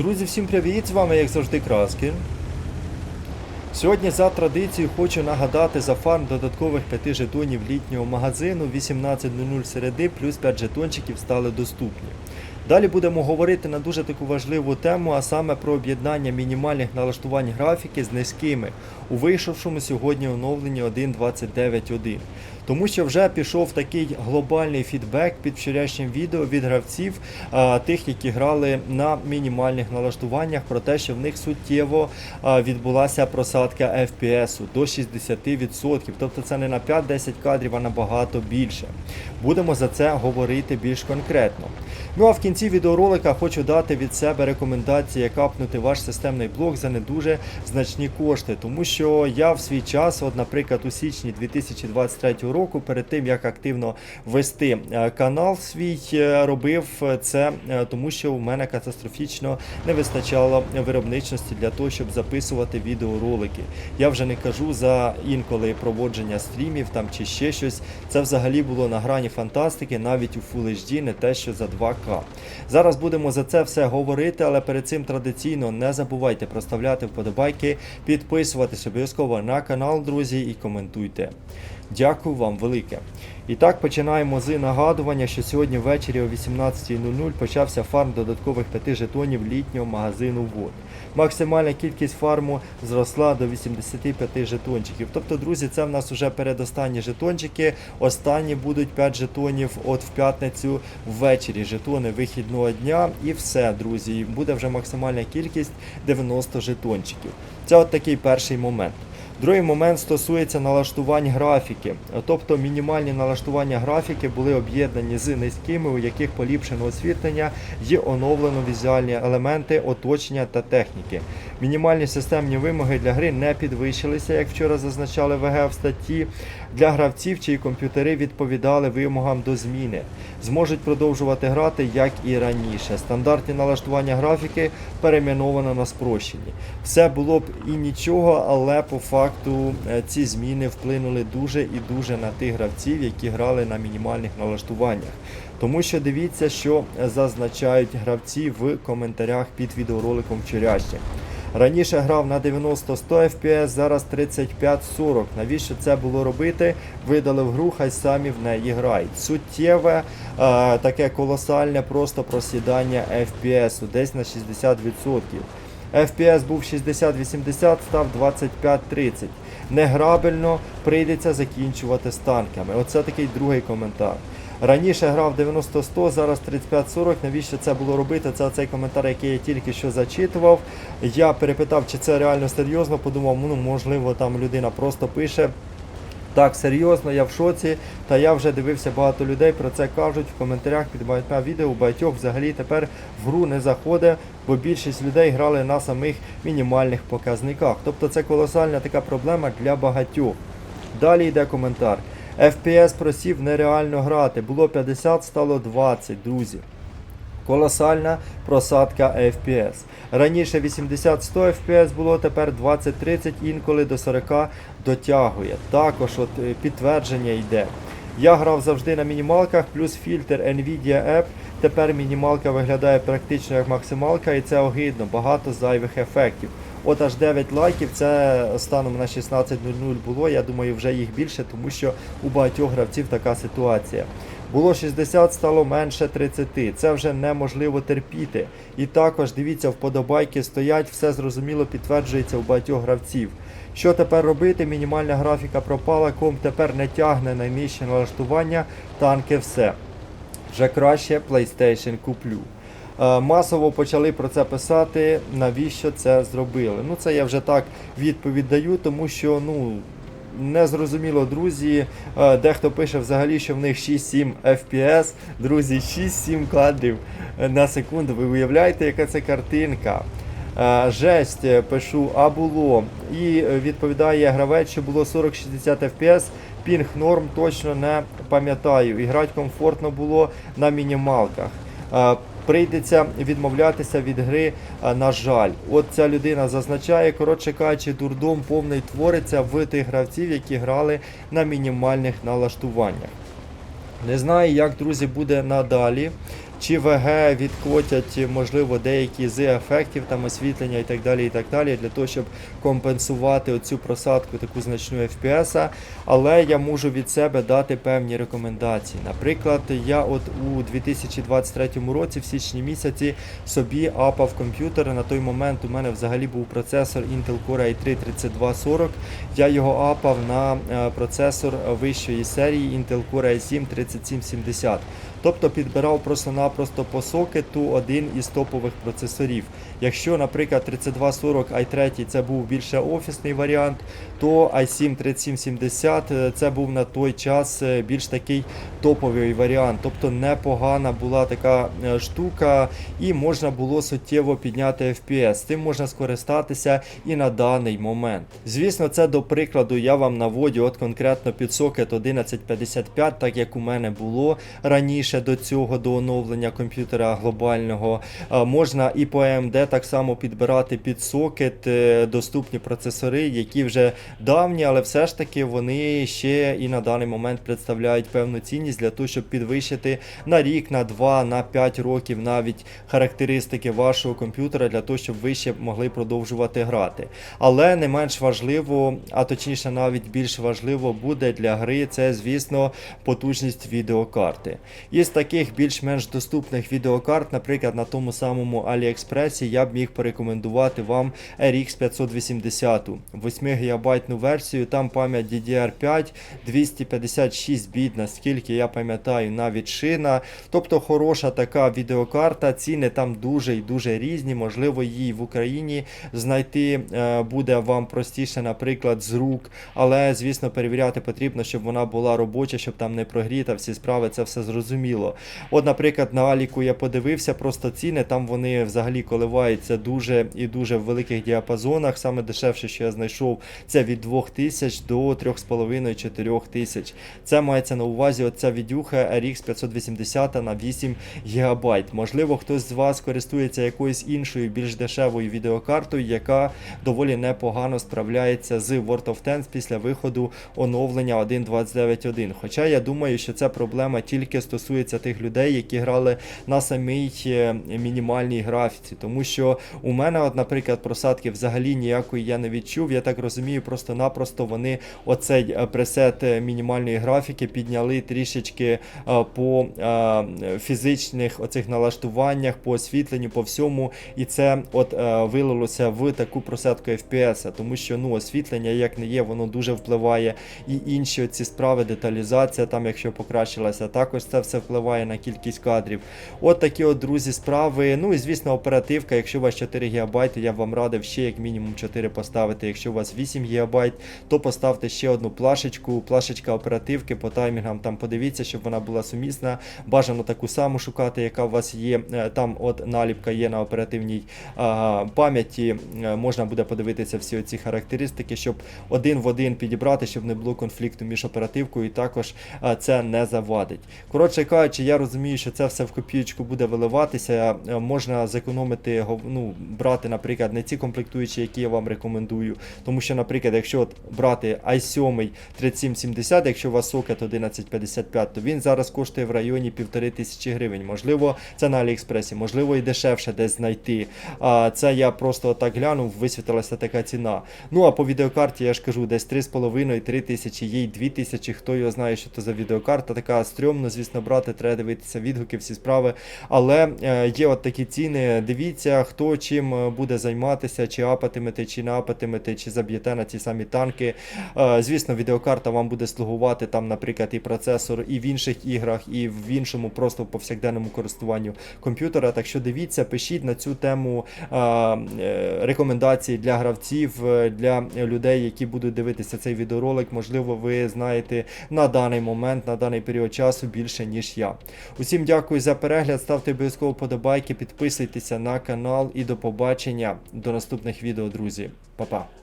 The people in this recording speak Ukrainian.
Друзі, всім привіт! З вами, як завжди, Краскін. Сьогодні за традицією хочу нагадати за фарм додаткових 5 жетонів літнього магазину 18.00 середи, плюс 5 жетончиків стали доступні. Далі будемо говорити на дуже таку важливу тему, а саме про об'єднання мінімальних налаштувань графіки з низькими у вийшовшому сьогодні оновленні 1.29.1. Тому що вже пішов такий глобальний фідбек під вчорашнім відео від гравців, тих, які грали на мінімальних налаштуваннях, про те, що в них суттєво відбулася просадка FPS до 60%. Тобто це не на 5-10 кадрів, а набагато більше. Будемо за це говорити більш конкретно. Ну а в кінці відеоролика хочу дати від себе рекомендації, як апнути ваш системний блок за не дуже значні кошти. Тому що я в свій час, от, наприклад, у січні 2023 року, перед тим як активно вести е, канал свій, е, робив це, е, тому що у мене катастрофічно не вистачало виробничності для того, щоб записувати відеоролики. Я вже не кажу за інколи проводження стрімів там чи ще щось. Це взагалі було на грані фантастики, навіть у Full HD, не те, що за 2К. Зараз будемо за це все говорити, але перед цим традиційно не забувайте проставляти вподобайки, підписуватись обов'язково на канал, друзі, і коментуйте. Дякую вам велике. І так починаємо з нагадування, що сьогодні ввечері о 18.00 почався фарм додаткових 5 жетонів літнього магазину ВОД. Максимальна кількість фарму зросла до 85 жетончиків. Тобто, друзі, це в нас вже передостанні жетончики. Останні будуть 5 жетонів от в п'ятницю ввечері. Жетони вихідного дня і все, друзі. Буде вже максимальна кількість 90 жетончиків. Це от такий перший момент. Другий момент стосується налаштувань графіки. Тобто мінімальні налаштування графіки були об'єднані з низькими, у яких поліпшено освітлення і оновлено візуальні елементи оточення та техніки. Мінімальні системні вимоги для гри не підвищилися, як вчора зазначали ВГ в статті. Для гравців, чиї комп'ютери відповідали вимогам до зміни, зможуть продовжувати грати як і раніше. Стандартні налаштування графіки перейменовано на спрощені. Все було б і нічого, але по факту е, ці зміни вплинули дуже і дуже на тих гравців, які грали на мінімальних налаштуваннях. Тому що дивіться, що зазначають гравці в коментарях під відеороликом вчорашнім. Раніше грав на 90-100 FPS, зараз 35-40. Навіщо це було робити? Видалив гру, хай самі в неї грають. Суттєве, е, таке колосальне просто просідання FPS, десь на 60%. FPS був 60-80, став 25-30. Неграбельно прийдеться закінчувати з танками. Оце такий другий коментар. Раніше грав 90-100, зараз 35-40. Навіщо це було робити? Це цей коментар, який я тільки що зачитував. Я перепитав, чи це реально серйозно. Подумав, ну можливо, там людина просто пише. Так, серйозно, я в шоці. Та я вже дивився багато людей про це кажуть в коментарях під багатьма відео. Багатьох взагалі тепер в гру не заходить, бо більшість людей грали на самих мінімальних показниках. Тобто це колосальна така проблема для багатьох. Далі йде коментар. FPS просів нереально грати. Було 50, стало 20, друзі. Колосальна просадка FPS. Раніше 80-100 FPS було, тепер 20-30, інколи до 40 дотягує. Також от е, підтвердження йде. Я грав завжди на мінімалках, плюс фільтр Nvidia App. Тепер мінімалка виглядає практично як максималка, і це огидно, багато зайвих ефектів. От аж 9 лайків, це станом на 16.00 було. Я думаю, вже їх більше, тому що у багатьох гравців така ситуація. Було 60, стало менше 30. Це вже неможливо терпіти. І також дивіться, вподобайки стоять, все зрозуміло підтверджується у багатьох гравців. Що тепер робити? Мінімальна графіка пропала, комп тепер не тягне найнижче налаштування, танки все. Вже краще PlayStation куплю. Е, Масово почали про це писати, навіщо це зробили. Ну це я вже так відповідь даю, тому що ну. Не зрозуміло, друзі. Е, Дехто пише взагалі, що в них 6-7 FPS. Друзі, 6-7 кадрів на секунду. Ви уявляєте, яка це картинка? Е, Жесть е, пишу, а було. І відповідає гравець, що було 40-60 FPS. Пінг норм точно не пам'ятаю. І грати комфортно було на мінімалках. Прийдеться відмовлятися від гри, е, на жаль. От ця людина зазначає, коротше кажучи, дурдом повний твориться в тих гравців, які грали на мінімальних налаштуваннях. Не знаю, як, друзі, буде надалі. Чи ВГ відкотять, можливо, деякі з ефектів там освітлення і так далі, і так далі, для того, щоб компенсувати оцю просадку таку значну FPS. Але я можу від себе дати певні рекомендації. Наприклад, я от у 2023 році, в січні місяці, собі апав комп'ютер. На той момент у мене взагалі був процесор Intel Core i3 3240. Я його апав на е, процесор вищої серії Intel Core i7 3770. Тобто підбирав просто-напросто по сокету один із топових процесорів. Якщо, наприклад, 3240 i3 це був більше офісний варіант, то i7 3770 е, це був на той час е, більш такий топовий варіант. Тобто непогана була така е, штука, і можна було суттєво підняти FPS. Цим можна скористатися і на даний момент. Звісно, це до прикладу я вам наводю от конкретно під сокет 1155, так як у мене було раніше до цього, до оновлення комп'ютера глобального. Можна і по AMD так само підбирати під сокет е, доступні процесори, які вже давні, але все ж таки вони ще і на даний момент представляють певну цінність для того, щоб підвищити на рік, на 2, на 5 років навіть характеристики вашого комп'ютера для того, щоб ви ще могли продовжувати грати. Але не менш важливо, а точніше навіть більш важливо буде для гри, це, звісно, потужність відеокарти. Із таких більш-менш доступних відеокарт, наприклад, на тому самому AliExpress я б міг порекомендувати вам RX 580, 8 ГБ версію, там пам'ять DDR5, 256 біт, наскільки я пам'ятаю, навіть шина. Тобто хороша така відеокарта, ціни там дуже і дуже різні. Можливо, її в Україні знайти е, буде вам простіше, наприклад, з рук. Але, звісно, перевіряти потрібно, щоб вона була робоча, щоб там не прогріта, всі справи, це все зрозуміло. От, наприклад, на Аліку я подивився просто ціни, там вони взагалі коливаються дуже і дуже в великих діапазонах. Саме дешевше, що я знайшов, це від 2000 до 3,5-4 тисяч. Це мається на увазі оця відюха RX 580 на 8 ГБ. Можливо, хтось з вас користується якоюсь іншою, більш дешевою відеокартою, яка доволі непогано справляється з World of Tanks після виходу оновлення 1.29.1. Хоча я думаю, що ця проблема тільки стосується тих людей, які грали на самій е, мінімальній графіці. Тому що у мене, от, наприклад, просадки взагалі ніякої я не відчув. Я так розумію, просто-напросто вони оцей е, пресет е, мінімальної графіки підняли трішечки по фізичних оцих налаштуваннях, по освітленню, по всьому. І це от вилилося в таку просадку FPS, тому що ну, освітлення, як не є, воно дуже впливає. І інші ці справи, деталізація, там, якщо покращилася, також це все впливає на кількість кадрів. От такі от, друзі, справи. Ну і звісно, оперативка. Якщо у вас 4 ГБ, я б вам радив ще як мінімум 4 поставити. Якщо у вас 8 ГБ, то поставте ще одну плашечку, плашечка оперативки по таймінгам. Там подивіться, щоб вона була сумісна. Бажано таку саму шукати, яка у вас є. Е, Там от наліпка є на оперативній а, пам'яті. Е, Можна буде подивитися всі оці характеристики, щоб один в один підібрати, щоб не було конфлікту між оперативкою, і також а, це не завадить. Коротше кажучи, я розумію, що це все в копійку буде виливатися. Е, Можна зекономити, ну, брати, наприклад, не ці комплектуючі, які я вам рекомендую. Тому що, наприклад, якщо от брати i7 3770, якщо у вас сокет 1155, то він зараз коштує в районі 1500 гривень. Можливо, це на Аліекспресі, можливо, і дешевше десь знайти. А це я просто так глянув, висвітилася така ціна. Ну а по відеокарті я ж кажу, десь 3,5-3 тисячі, є й 2 тисячі. Хто його знає, що це за відеокарта, така стрьомно, звісно, брати, треба дивитися відгуки, справи. Але е, є от такі ціни. Дивіться, хто чим е, буде займатися, чи апатимете, чи не апатимете, чи заб'єте на ті самі танки. Е, Звісно, відеокарта вам буде слугувати там, наприклад, і процесор, і в інших іграх, і в іншому просто в повсякденному користуванню комп'ютера. Так що дивіться, пишіть на цю тему рекомендації для гравців, для людей, які будуть дивитися цей відеоролик. Можливо, ви знаєте на даний момент, на даний період часу більше, ніж я. Усім дякую за перегляд. Ставте обов'язково подобайки, підписуйтеся на канал і до побачення до наступних відео, друзі. Па-па.